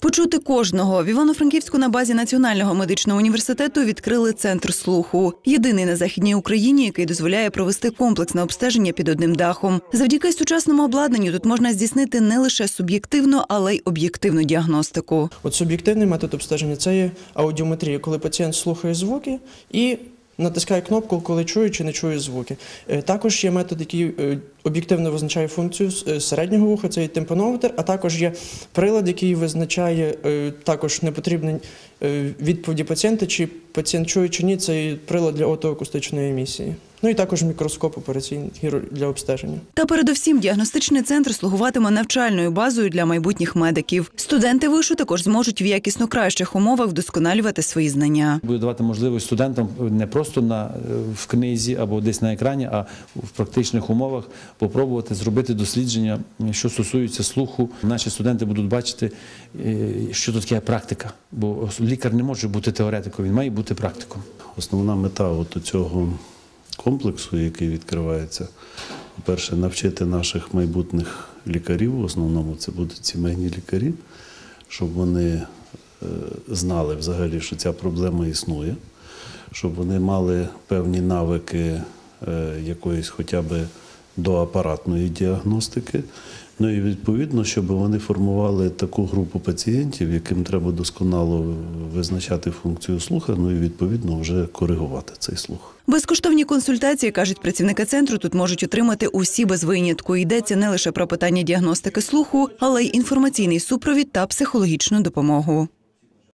Почути кожного в Івано-Франківську на базі Національного медичного університету відкрили центр слуху. Єдиний на західній Україні, який дозволяє провести комплексне обстеження під одним дахом. Завдяки сучасному обладнанню тут можна здійснити не лише суб'єктивну, але й об'єктивну діагностику. От суб'єктивний метод обстеження це є аудіометрія, коли пацієнт слухає звуки і натискає кнопку, коли чую чи не чую звуки. Е, Також є метод, який е, об'єктивно визначає функцію е, середнього вуха, це є тимпанометр, а також є прилад, який визначає також непотрібні е, відповіді пацієнта, чи пацієнт чує чи ні, це прилад для отоакустичної емісії. Ну і також мікроскоп операційний для обстеження. Та передусім діагностичний центр слугуватиме навчальною базою для майбутніх медиків. Студенти вишу також зможуть в якісно кращих умовах вдосконалювати свої знання. Буде давати можливість студентам не просто на, е, в книзі або десь на екрані, а в практичних умовах попробувати зробити дослідження, що стосується слуху. Наші студенти будуть бачити, е, що тут таке практика. Бо лікар не може бути теоретиком, він має бути практиком. Основна мета от цього комплексу, який відкривається, по-перше, навчити наших майбутніх лікарів, в основному це будуть сімейні лікарі, щоб вони е, знали взагалі, що ця проблема існує, щоб вони мали певні навики е, якоїсь хоча б доапаратної діагностики. Ну і відповідно, щоб вони формували таку групу пацієнтів, яким треба досконало визначати функцію слуха, ну і відповідно вже коригувати цей слух. Безкоштовні консультації, кажуть працівники центру, тут можуть отримати усі без винятку. Йдеться не лише про питання діагностики слуху, але й інформаційний супровід та психологічну допомогу.